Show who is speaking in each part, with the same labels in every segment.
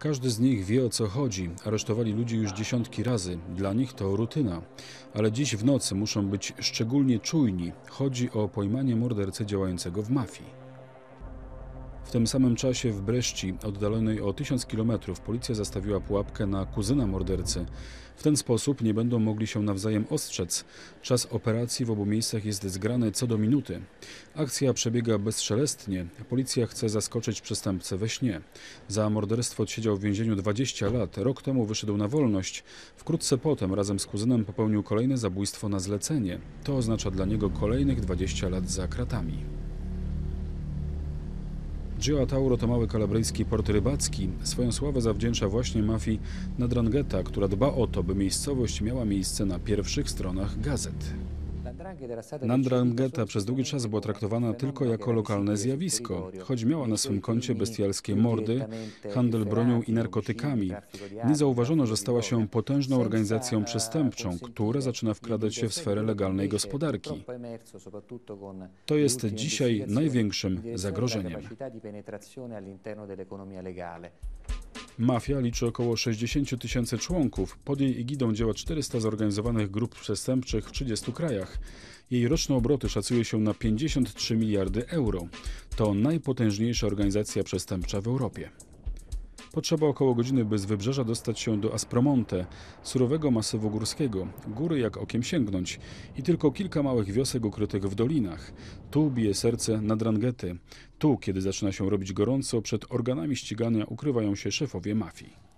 Speaker 1: Każdy z nich wie o co chodzi. Aresztowali ludzi już dziesiątki razy. Dla nich to rutyna. Ale dziś w nocy muszą być szczególnie czujni. Chodzi o pojmanie mordercy działającego w mafii. W tym samym czasie w Breszci, oddalonej o 1000 km, policja zastawiła pułapkę na kuzyna mordercy. W ten sposób nie będą mogli się nawzajem ostrzec. Czas operacji w obu miejscach jest zgrany co do minuty. Akcja przebiega bezszelestnie. Policja chce zaskoczyć przestępcę we śnie. Za morderstwo odsiedział w więzieniu 20 lat. Rok temu wyszedł na wolność. Wkrótce potem razem z kuzynem popełnił kolejne zabójstwo na zlecenie. To oznacza dla niego kolejnych 20 lat za kratami. Gio Tauro to mały kalabryjski port rybacki. Swoją sławę zawdzięcza właśnie mafii Nadrangheta, która dba o to, by miejscowość miała miejsce na pierwszych stronach gazet. Nadrangheta przez długi czas była traktowana tylko jako lokalne zjawisko, choć miała na swym koncie bestialskie mordy, handel bronią i narkotykami. Nie zauważono, że stała się potężną organizacją przestępczą, która zaczyna wkradać się w sferę legalnej gospodarki. To jest dzisiaj największym zagrożeniem. Mafia liczy około 60 tysięcy członków. Pod jej egidą działa 400 zorganizowanych grup przestępczych w 30 krajach. Jej roczne obroty szacuje się na 53 miliardy euro. To najpotężniejsza organizacja przestępcza w Europie. Potrzeba około godziny, by z wybrzeża dostać się do Aspromonte, surowego masywu górskiego. Góry jak okiem sięgnąć i tylko kilka małych wiosek ukrytych w dolinach. Tu bije serce Nadrangety. Tu, kiedy zaczyna się robić gorąco, przed organami ścigania ukrywają się szefowie mafii.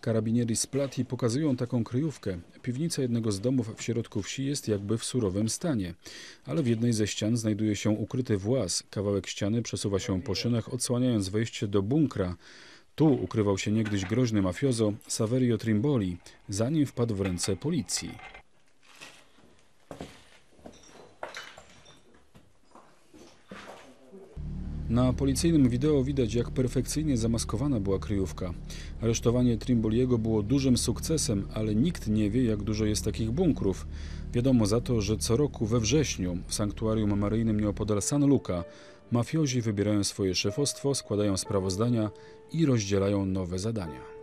Speaker 1: Karabinieri z Plati pokazują taką kryjówkę. Piwnica jednego z domów w środku wsi jest jakby w surowym stanie, ale w jednej ze ścian znajduje się ukryty włas. Kawałek ściany przesuwa się po szynach, odsłaniając wejście do bunkra. Tu ukrywał się niegdyś groźny mafiozo Saverio Trimboli, zanim wpadł w ręce policji. Na policyjnym wideo widać, jak perfekcyjnie zamaskowana była kryjówka. Aresztowanie Trimboliego było dużym sukcesem, ale nikt nie wie, jak dużo jest takich bunkrów. Wiadomo za to, że co roku we wrześniu w sanktuarium maryjnym nieopodal San Luca mafiozi wybierają swoje szefostwo, składają sprawozdania i rozdzielają nowe zadania.